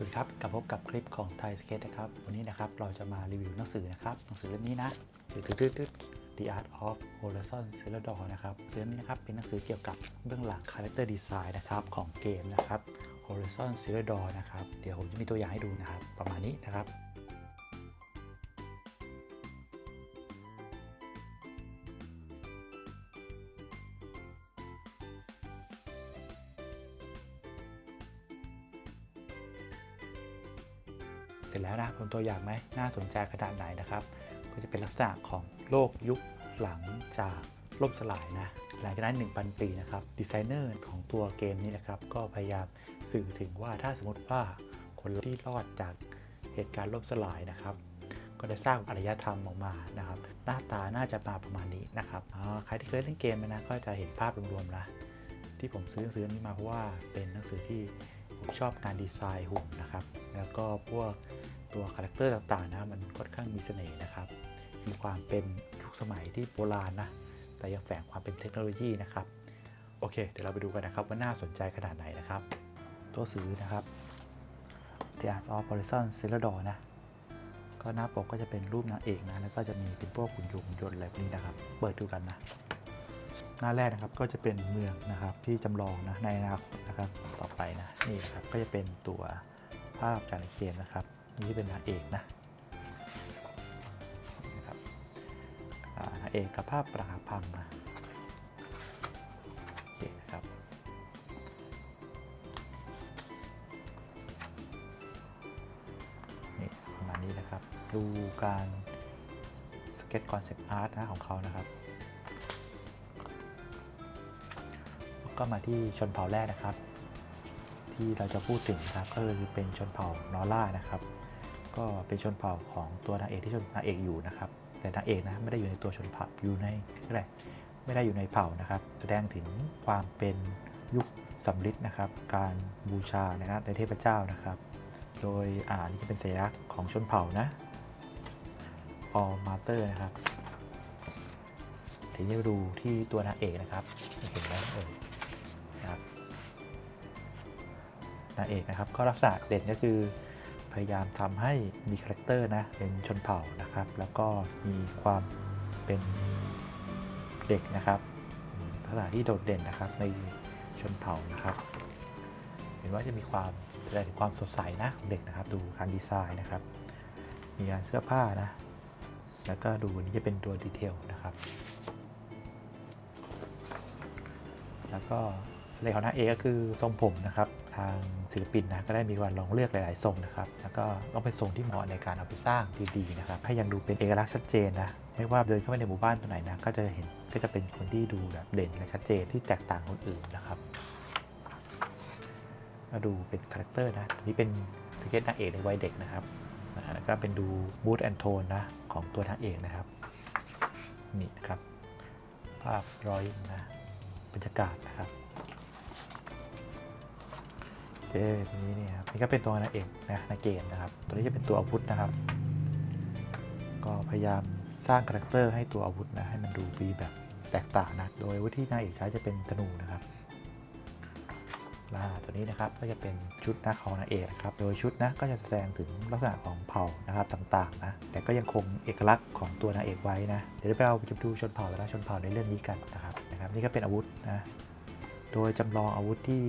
สวัสดีครับกลับพบกับคลิปของไทยสเก็ตนะครับ วันนี้นะครับเราจะมารีวิวหนังสือนะครับ หนังสือเล่มนี้นะตืดตืดตืด The Art of Horizon Zero Dawn นะครับหนังสือเล่มนี้นะครับเป็นหนังสือเกี่ยวกับเบื้องหลัง Character Design นะครับของเกมนะครับ Horizon Zero Dawn นะครับ เดี๋ยวผมจะมีตัวอย่างให้ดูนะครับ ประมาณนี้นะครับ เสร็จแล้วนะผลตัวอย่างไหมน่าสนใจขนาดไหนนะครับ ก็จะเป็นลักษณะของโลกยุคหลังจากล่มสลายนะหลังจากนั้น 1,000 ปีนะครับดีไซเนอร์ของตัวเกมนี้นะครับ ก็พยายามสื่อถึงว่าถ้าสมมติว่าคนที่รอดจากเหตุการณ์ล่มสลายนะครับ ก็ได้สร้างอารยธรรมออกมานะครับ หน้าตาน่าจะมาประมาณนี้นะครับใครที่เคยเล่นเกมนะก็จะเห็นภาพรวมๆนะที่ผมซื้อหนังสือเล่มนี้มาเพราะว่าเป็นหนังสือที่ผมชอบการดีไซน์หุ่นนะครับ แล้วก็พวก ตัวคาแรคเตอร์ต่างๆนะมันค่อนข้างมีเสน่ห์นะครับ มีความเป็นยุคสมัยที่โบราณนะ แต่ยังแฝงความเป็นเทคโนโลยีนะครับ โอเค เดี๋ยวเราไปดูกันนะครับว่าน่าสนใจขนาดไหนนะครับ ตัวซื้อนะครับ The Art of Horizon Zero Dawn นะ ก็หน้าปกก็จะเป็นรูปนางเอกนะ แล้วก็จะมีเป็นพวกหุ่นยนต์หุ่นยนต์อะไรพวกนี้นะครับ เปิดดูกันนะ หน้าแรกนะครับก็จะเป็นเมืองนะครับที่จำลองนะในอนาคตนะครับ ต่อไปนะนี่นะครับก็จะเป็นตัวภาพจากในเกมนะครับ นี่เป็นนาเอกนะนะครับอ่าเอกกับภาพปราพังนะโอเคนะครับนี่ประมาณนี้นะครับ ดูการสเก็ตคอนเซปต์อาร์ตนะของเขานะครับก็มาที่ชนเผ่าแรกนะครับ ที่เราจะพูดถึงนะครับก็คือเป็นชนเผ่านอร่านะครับ ก็เป็นชนเผ่าของตัวนางเอกที่ชนนางเอกอยู่นะครับ แต่นางเอกนะไม่ได้อยู่ในตัวชนเผ่าอยู่ในอะไรไม่ได้อยู่ในเผ่านะครับ แสดงถึงความเป็นยุคสำริดนะครับ การบูชานะครับในเทพเจ้านะครับ โดยอ่านี่จะเป็นสัญลักษณ์ของชนเผ่านะ All Mater นะครับทีนี้ดูที่ตัวนางเอกนะครับ เห็นไหมเอ่ยนะครับนางเอกนะครับก็ลักษณะเด่นก็คือ พยายามทำให้มีคาแรคเตอร์นะเป็นชนเผ่านะครับ แล้วก็มีความเป็นเด็กนะครับลักษณะที่โดดเด่นนะครับในชนเผ่านะครับ เห็นว่าจะมีความแสดงถึงความสดใสนะของเด็กนะครับ ดูการดีไซน์นะครับ มีการเสื้อผ้านะ แล้วก็ดูนี้จะเป็นตัวดีเทลนะครับ แล้วก็เสน่ห์ของนางเอกก็คือทรงผมนะครับ ทางศิลปินนะก็ได้มีการลองเลือกหลาย ๆ ทรงนะครับ แล้วก็ต้องเป็นทรงที่เหมาะในการเอาไปสร้างดีๆนะครับให้ยังดูเป็นเอกลักษณ์ชัดเจนนะไม่ว่าเดินเข้าไปในหมู่บ้านตัวไหนนะก็จะเห็นก็จะเป็นคนที่ดูแบบเด่นและชัดเจนที่แตกต่างคนอื่นนะครับมาดูเป็นคาแรคเตอร์นะนนี้เป็นสเก็ตนางเอกในวัยเด็กนะครับแล้วก็เป็นดูมูดแอนโทนนะของตัวนางเอกนะครับนี่นะครับภาพรอยนะบรรยากาศนะครับ อเคทีนี้เนี่ยครับนี่ก็เป็นตัวนาเอกนะในเกมนะครับ ตัวนี้จะเป็นตัวอาวุธนะครับ ก็พยายามสร้างคาแรคเตอร์ให้ตัวอาวุธนะให้มันดูมีแบบแตกต่างนะ โดยวุธที่นาเอกใช้จะเป็นธนูนะครับล่าตัวนี้นะครับก็จะเป็นชุดนะของนางเอกนะครับ โดยชุดนะก็จะแสดงถึงลักษณะของเผ่านะครับต่างๆนะแต่ก็ยังคงเอกลักษณ์ของตัวนางเอกไว้นะเดี๋ยวไปเราไปดูชนเผ่าแต่ละชนเผ่าในเรื่องนี้กันนะครับนะครับ นี่ก็เป็นอาวุธนะโดยจำลองอาวุธที่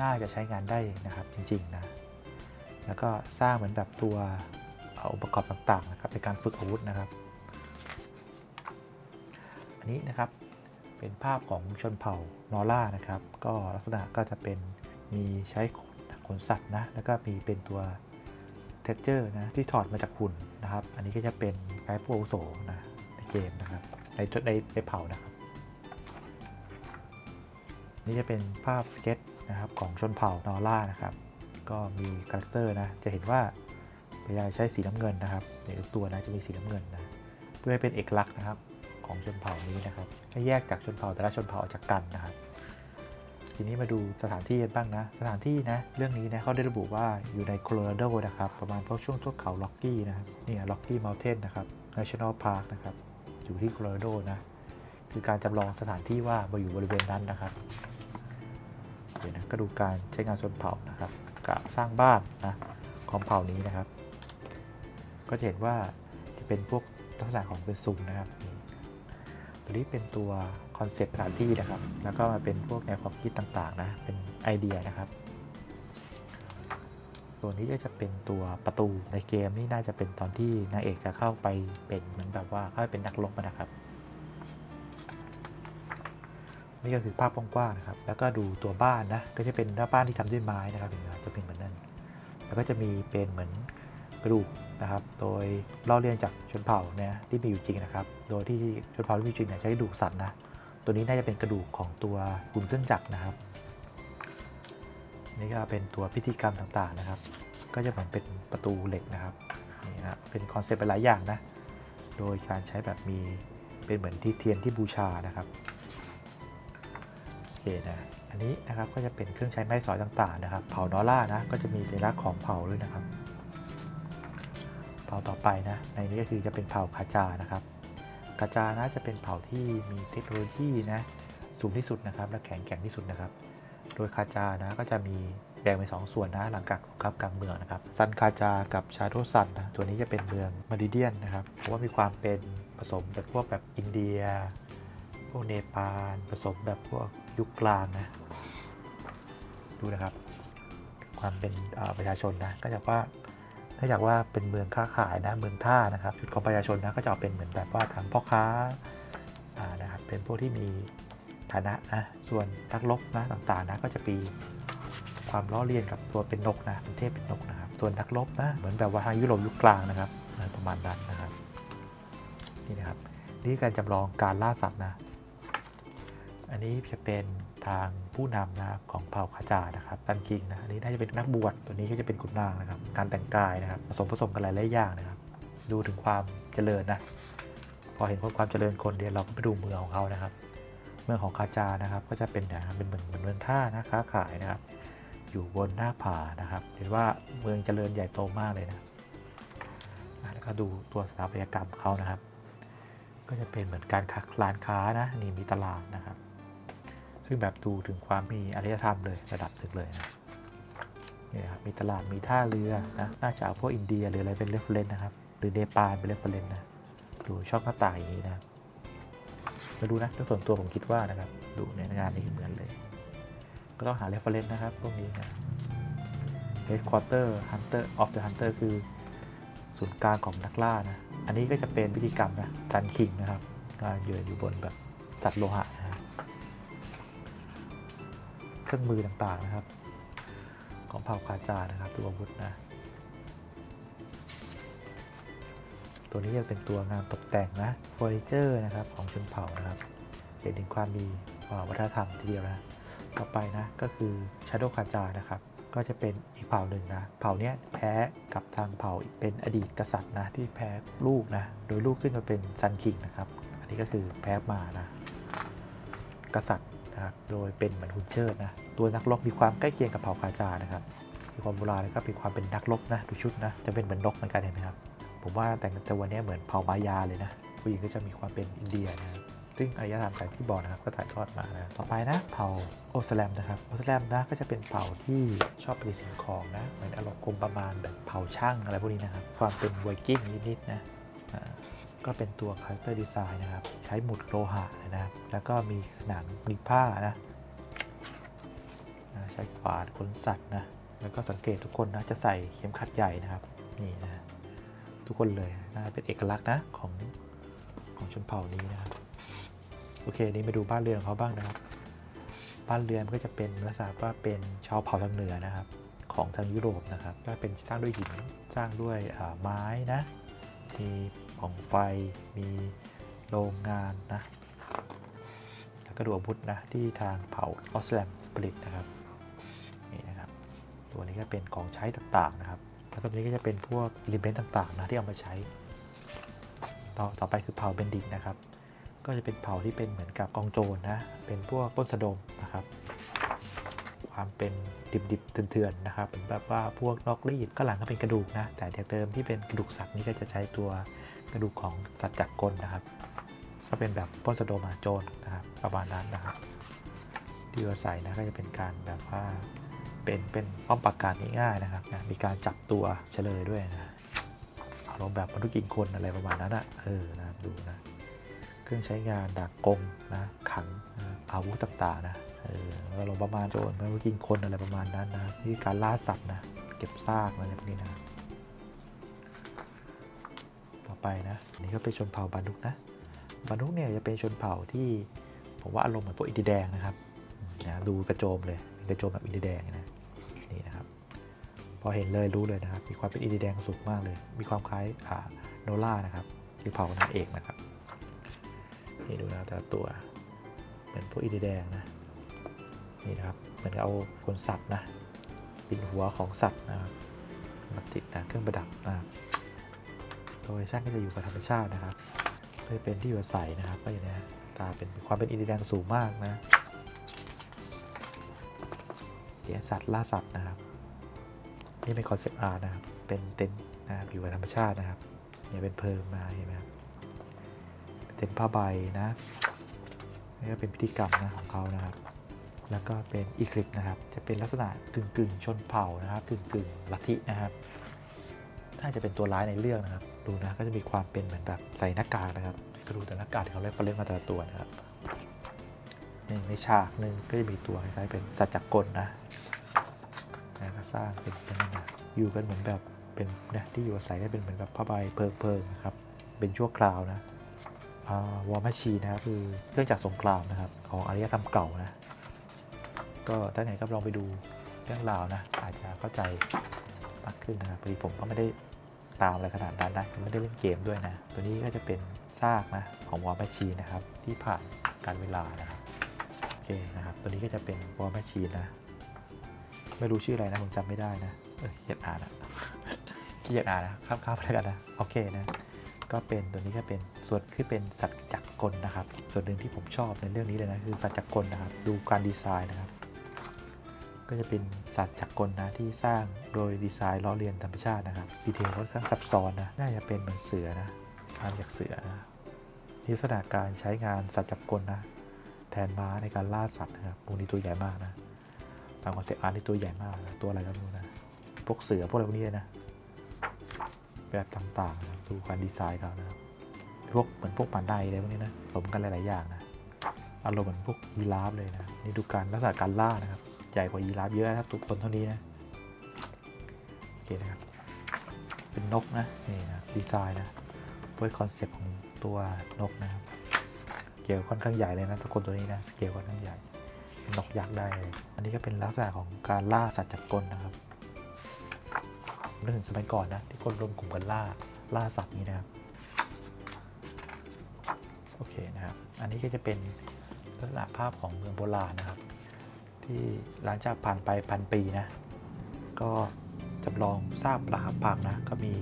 น่าจะใช้งานได้นะครับจริงๆนะ แล้วก็สร้างเหมือนแบบตัวอุปกรณ์ต่างๆนะครับในการฝึกอาวุธนะครับ อันนี้นะครับเป็นภาพของชนเผ่านอร่านะครับ ก็ลักษณะก็จะเป็นมีใช้ขนสัตว์นะ แล้วก็มีเป็นตัวเท็กเจอร์นะที่ถอดมาจากหุ่นนะครับ อันนี้ก็จะเป็นไกด์ผู้อาวุโสนะในเกมนะครับในในในเผ่านะครับ นี่จะเป็นภาพสเก็ต นะครับของชนเผ่านอร่านะครับ ก็มีคาแรคเตอร์นะ จะเห็นว่าพยายามใช้สีน้ำเงินนะครับในทุกตัวนะจะมีสีน้ำเงินนะเพื่อให้เป็นเอกลักษณ์นะครับของชนเผ่านี้นะครับให้แยกจากชนเผ่าแต่ละชนเผ่าออกจากกันนะครับ ทีนี้มาดูสถานที่กันบ้างนะ สถานที่นะเรื่องนี้นะเขาได้ระบุว่าอยู่ในโคโลราโดนะครับ ประมาณพวกช่วงทั่วเขาล็อกกี้นะครับนี่ล็อกกี้เมลเทนนะครับ National Park นะครับ อยู่ที่โคโลราโดนะ คือการจำลองสถานที่ว่ามาอยู่บริเวณนั้นนะครับ เดี๋ยนะก็ดูการใช้งานชนเผ่านะครับกับสร้างบ้านนะของเผ่านี้นะครับ ก็จะเห็นว่าจะเป็นพวกลักษณะของเป็นซุ้มนะครับตัวนี้เป็นตัวคอนเซปต์สถานที่นะครับ แล้วก็มาเป็นพวกแนวความคิดต่างๆนะ เป็นไอเดียนะครับ ตัวนี้ก็จะเป็นตัวประตูในเกมนี่น่าจะเป็นตอนที่นางเอกจะเข้าไปเป็นเหมือนแบบว่าเข้าไปเป็นนักรบอะนะครับ นี่ก็คือภาพกว้างๆนะครับ แล้วก็ดูตัวบ้านนะ ก็จะเป็นหน้าบ้านที่ทำด้วยไม้นะครับเห็นไหมครับจะเป็นเหมือนนั้นแล้วก็จะมีเป็นเหมือนกระดูกนะครับ โดยเล่าเรียนจากชนเผ่าเนี่ยที่มีอยู่จริงนะครับ โดยที่ชนเผ่าที่มีจริงเนี่ยใช้กระดูกสัตว์นะ ตัวนี้น่าจะเป็นกระดูกของตัวหุ่นเครื่องจักรนะครับ นี่ก็เป็นตัวพิธีกรรมต่างๆนะครับ ก็จะเหมือนเป็นประตูเหล็กนะครับ นี่นะ เป็นคอนเซปต์หลายอย่างนะ โดยการใช้แบบมีเป็นเหมือนที่เทียนที่บูชานะครับ เคนะอันนี้นะครับก็จะเป็นเครื่องใช้ไม้สอยต่างๆนะครับ เผานอร่านะก็จะมีสัญลักษณ์ของเผาด้วยนะครับ เผาต่อไปนะในนี้ก็คือจะเป็นเผาคาจานะครับคาจานะจะเป็นเผาที่มีเทคโนโลยีนะสูงที่สุดนะครับ และแข็งแกร่งที่สุดนะครับ โดยคาจานะก็จะมีแบ่งเป็นสองส่วนนะหลังจากสงครามกลางเมืองนะครับซันคาจากับชาโดซันนะตัวนี้จะเป็นเมืองมาริเดียนนะครับเพราะว่ามีความเป็นผสมแบบพวกแบบอินเดีย พวกเนปาลผสมแบบพวก ยุคกลางนะ ดูนะครับ ความเป็นประชาชนนะก็จากว่าเนื่องจากว่าเป็นเมืองค้าขายนะเมืองท่านะครับชุดของประชาชนนะก็จะเป็นเหมือนแบบว่าทางพ่อค้าานะครับเป็นพวกที่มีฐานะนะส่วนนักรบนะต่างๆนะก็จะมีความล้อเลียนกับตัวเป็นนกนะเป็นเทพเป็นนกนะครับ ส่วนนักรบนะเหมือนแบบว่าทางยุโรปยุคกลางนะครับประมาณนั้นนะครับนี่นะครับนี่การจำลองการล่าสัตว์นะ อันนี้จะเป็นทางผู้นำนะครับของเผ่าคาจานะครับตันคิงนะอันนี้น่าจะเป็นนักบวชตัวนี้ก็จะเป็นขุนนางนะครับ การแต่งกายนะครับผสมผสมกันหลายๆอย่างนะครับ ดูถึงความเจริญนะพอเห็นความเจริญคนเดียวเราก็ไปดูเมืองของเขานะครับ เมืองของคาจานะครับ ก็จะเป็นนะครับเป็นเหมืองเหมือนเมืองท่านะค้าขายนะครับ อยู่บนหน้าผานะครับ เห็นว่าเมืองเจริญใหญ่โตมากเลยนะอะแล้วก็ดูตัวสถาปัตยกรรมเขานะครับ ก็จะเป็นเหมือนการค้าร้านค้านะนี่มีตลาดนะครับ ซึ่งแบบดูถึงความมีอารยธรรมเลยระดับถึงเลยนะนี่ครับมีตลาดมีท่าเรือนะน่าจะเอาพวกอินเดียหรืออะไรเป็นเรฟเฟรนนะครับ หรือเนปาลเป็นเรฟเฟรนนะดูช่องหน้าต่างอย่างนี้นะมาดูนะโดยส่วนตัวผมคิดว่านะครับ ดูในงานนี้เหมือนเลย ก็ต้องหาเรฟเฟรนนะครับพวกนี้นะ Headquarter Hunter of the Hunter คือศูนย์กลางของนักล่านะ อันนี้ก็จะเป็นพิธีกรรมนะทันคิงนะครับก็ยืนอยู่บนแบบสัตว์โลหะนะ รื่องมือต่างๆนะครับ ของเผ่าคาจานะครับ ตัวอาวุธนะ ตัวนี้จะเป็นตัวงานตกแต่งนะเฟอร์นิเจอร์นะครับของชนเผ่านะครับเห็นถึงความมีวัฒนธรรมทีเดียวนะต่อไปนะก็คือชาโดคาจานะครับก็จะเป็นอีกเผ่าหนึ่งนะ เผ่าเนี้ยแพ้กับทางเผ่าเป็นอดีตกษัตริย์นะที่แพ้ลูกนะ โดยลูกขึ้นมาเป็นซันคิงนะครับ อันนี้ก็คือแพ้มานะ กษัตริย์ นะครับโดยเป็นเหมือนฮุนเชิดนะตัวนักรบมีความใกล้เคียงกับเผ่าคาจานะครับมีความโบราณแล้วก็มีความเป็นนักรบนะดูชุดนะจะเป็นเหมือนนกเหมือนกันเห็นไหมครับผมว่าแต่งตัวเนี้ยเหมือนเผ่ามายาเลยนะผู้หญิงก็จะมีความเป็นอินเดียนะซึ่งอารยธรรมจากที่บอกนะครับก็ถ่ายทอดมานะต่อไปนะเผ่าโอสแลมนะครับโอสแลมนะก็จะเป็นเผ่าที่ชอบผลิตสิ่งของนะเหมือนอารมณ์กลมประมาณแบบเผ่าช่างอะไรพวกนี้นะครับความเป็นไวกิ้งนิดๆนะ ก็เป็นตัวคาแรคเตอร์ดีไซน์นะครับ ใช้หมุดโลหะนะครับ แล้วก็มีหนังมีผ้านะใช้ขวานขนสัตว์นะ แล้วก็สังเกตทุกคนนะจะใส่เข็มขัดใหญ่นะครับ นี่นะทุกคนเลยนะเป็นเอกลักษณ์นะของของชนเผ่านี้นะครับ โอเค นี่มาดูบ้านเรือนเขาบ้างนะครับ บ้านเรือนก็จะเป็นลักษณะว่าเป็นชาวเผ่าทางเหนือนะครับ ของทางยุโรปนะครับ ก็เป็นสร้างด้วยหิน สร้างด้วยไม้นะ มี ปล่องไฟมีโรงงานนะ แล้วก็ดูอาวุธนะ ที่ทางเผ่าออสแลมสปริตนะครับนี่นะครับ ตัวนี้ก็เป็นของใช้ต่างๆนะครับ แล้วก็ตัวนี้ก็จะเป็นพวกอิเลเมนต์ต่างๆนะที่เอามาใช้ ต่อต่อไปคือเผ่าเบนดิกนะครับ ก็จะเป็นเผ่าที่เป็นเหมือนกับกองโจรนะ เป็นพวกป้นสะดมนะครับ ความเป็นดิบๆเถื่อนๆนะครับเป็นแบบว่าพวกนอกรีดก็หลังก็เป็นกระดูกนะ แต่จากเดิมที่เป็นกระดูกสัตว์นี่ก็จะใช้ตัวกระดูกของสัตว์จักรกลนะครับ ก็เป็นแบบปล้นสะดมาโจรนะครับประมาณนั้นนะครับที่เราใส่นะก็จะเป็นการแบบว่าเป็นเป็นป้อมปราการง่ายๆนะครับนะมีการจับตัวเฉลยด้วยนะอารมณ์แบบมนุษย์กินคนอะไรประมาณนั้นอะเออนะดูนะ เครื่องใช้งานดักกงนะขังนะอาวุธต่างๆนะ เออแล้วเราประมาณโจรมนุษย์กินคนอะไรประมาณนั้นนะนี่การล่าสัตว์นะ เก็บซากอะไรพวกนี้นะ ต่อไปนะอันนี่ก็เป็นชนเผ่าบานุกนะบานุกเนี่ยจะเป็นชนเผ่าที่ผมว่าอารมณ์เหมือนพวกอินเดียแดงนะครับนะดูกระโจมเลยกระโจมแบบอินเดียแดงนะนี่นะครับพอเห็นเลยรู้เลยนะครับ มีความเป็นอินเดียแดงสูงมากเลย มีความคล้ายอ่าโนล่านะครับคือเผ่านางเอกนะครับนี่ดูนะแต่ละตัวเป็นพวกอินเดียแดงนะ นี่นะครับเหมือนเอาขนสัตว์นะปินหัวของสัตว์นะครับมาติดนะเครื่องประดับนะครับโดยช่างก็จะอยู่กับธรรมชาตินะครับก็จะเป็นที่อยู่อาศัยนะครับก็อย่างนี้ตาเป็นความเป็นอินเดียแดงสูงมากนะเลี้ยงสัตว์ล่าสัตว์นะครับ นี่เป็นคอนเซปต์อาร์นะครับ เป็นเต็นท์นะครับอยู่กับธรรมชาตินะครับเนี่ยเป็นเพิงมาเห็นไหมครับเป็นเต็นท์ผ้าใบนะนี่ก็เป็นพิธีกรรมนะของเขานะครับ แล้วก็เป็นอีคลิปนะครับ จะเป็นลักษณะกึ่งกึ่งๆชนเผ่านะครับกึ่งกึ่งๆลัทธินะครับน่าจะเป็นตัวร้ายในเรื่องนะครับ ดูนะก็จะมีความเป็นเหมือนแบบใส่หน้ากากนะครับก็ดูแต่หน้ากากที่เขาเล่นเขาเล่นมาแต่ละตัวนะครับในในฉากหนึ่งก็จะมีตัวคล้ายๆเป็นสัจจกลนะนะก็สร้างเป็นเป็นนั่นะอยู่กันเหมือนแบบเป็นนะที่อยู่อาศัยได้เป็นเหมือนแบบผ้าใบเพิงเพิงๆนะครับ เป็นชั่วคราวนะวอร์มชีนะครับคือเครื่องจักรสงครามนะครับ ของอารยธรรมเก่านะ ก็ถ้าไหนก็ลองไปดูเรื่องราวนะ อาจจะเข้าใจมากขึ้นนะครับพอดีผมก็ไม่ได้ตามอะไรขนาดนั้นนะไม่ได้เล่นเกมด้วยนะ ตัวนี้ก็จะเป็นซากนะของวอลแมชชีนะครับ ที่ผ่านการเวลานะครับโอเคนะครับ ตัวนี้ก็จะเป็นวอลแมชชีนะ ไม่รู้ชื่ออะไรนะผมจำไม่ได้นะเออเกียดอ่านอะขี้เกียจอ่านนะข้ามๆไปแล้วกันนะโอเคนะก็เป็นตัวนี้ก็เป็นส่วนคือเป็นสัตว์จักรกลนะครับ ส่วนหนึ่งที่ผมชอบในเรื่องนี้เลยนะคือสัตว์จักรกลนะครับ ดูการดีไซน์นะครับ ก็จะเป็นสัตว์จักรกลนะที่สร้างโดยดีไซน์ล้อเลียนธรรมชาตินะครับดีเทลค่อนข้างซับซ้อนนะน่าจะเป็นเหมือนเสือนะสร้างจากเสือนะนี่ลักษณะการใช้งานสัตว์จักรกลนะแทนม้าในการล่าสัตว์นะครับพวกนี้ตัวใหญ่มากนะตามคอนเซ็ปต์อาร์ตนี่ตัวใหญ่มากนะตัวอะไรก็ไม่รู้นะพวกเสือพวกอะไรพวกนี้นะแบบต่างๆนะดูการดีไซน์เขานะครับพวกเหมือนพวกปานไดอะไรพวกนี้นะผสมกันหลายๆอย่างนะอารมณ์เหมือนพวกยีราฟเลยนะนี่ดูการลักษณะการล่านะครับ ใหญ่กว่ายีราฟเยอะนะครับตัวคนเท่านี้นะ โอเคนะครับ เป็นนกนะ นี่นะดีไซน์นะเพื่อคอนเซ็ปต์ของตัวนกนะครับเกลค่อนข้างใหญ่เลยนะตัวคนตัวนี้นะสเกลค่อนข้างใหญ่นกยักษ์ได้เลยอันนี้ก็เป็นลักษณะของการล่าสัตว์จักรกลนะครับนึกถึงสมัยก่อนนะที่คนรวมกลุ่มกันล่าล่าสัตว์นี้นะครับโอเคนะครับ อันนี้ก็จะเป็นลักษณะภาพของเมืองโบราณนะครับ ที่หลังจากผ่านไปพันปีนะ ก็จำลองซากปลาหักพังนะ ก็มี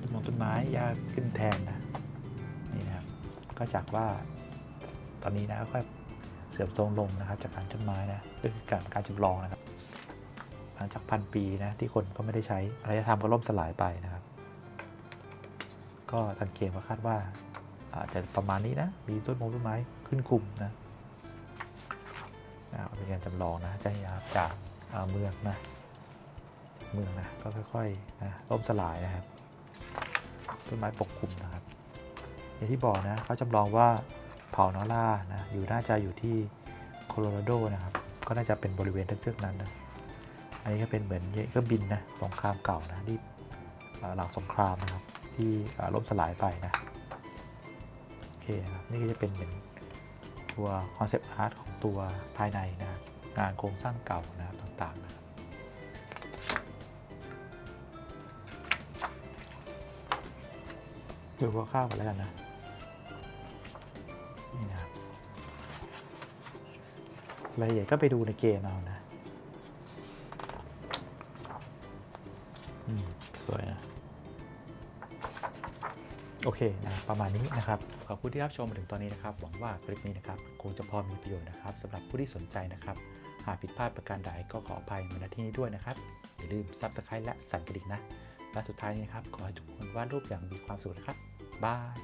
ต้นมงต้นไม้หญ้าขึ้นแทนนะนี่นะครับก็จากว่าตอนนี้นะค่อยเสื่อมโทรมลงนะครับจากการต้นไม้นะก็คือการการจำลองนะครับ หลังจากพันปีนะที่คนก็ไม่ได้ใช้อารยธรรมก็ล่มสลายไปนะครับ ก็ทางเกมก็คาดว่าอาจจะประมาณนี้นะมีต้นมงต้นไม้ขึ้นคุมนะ นะครับเป็นการจำลองนะจะยับจากเมืองนะเมืองนะก็ค่อยๆนะล่มสลายนะครับต้นไม้ปกคลุมนะครับอย่างที่บอกนะเขาจำลองว่าเผ่านอร่านะอยู่น่าจะอยู่ที่โคโลราโดนะครับก็น่าจะเป็นบริเวณเทือกนั้นนะอันนี้ก็เป็นเหมือนเครื่องบินนะสงครามเก่านะที่หลังสงครามนะครับที่ล่มสลายไปนะโอเคนะครับนี่ก็จะเป็นเหมือน ตัวคอนเซปต์อาร์ตของตัวภายในนะงานโครงสร้างเก่านะต่างๆนะครับดูคร่าวๆกันแล้วกันนะนี่นะครับรายละเอียดก็ไปดูในเกมเอานะ โอเคนะประมาณนี้นะครับขอบคุณที่รับชมมาถึงตอนนี้นะครับ หวังว่าคลิปนี้นะครับคงจะพอมีประโยชน์นะครับสำหรับผู้ที่สนใจนะครับ หากผิดพลาดประการใดก็ขออภัยมาณที่นี้ด้วยนะครับ อย่าลืม s u b สไครต์และสั่นกระดิ่งนะและสุดท้ายนี้นะครับขอให้ทุกคนวาดรูปอย่างมีความสุขนะครับบาย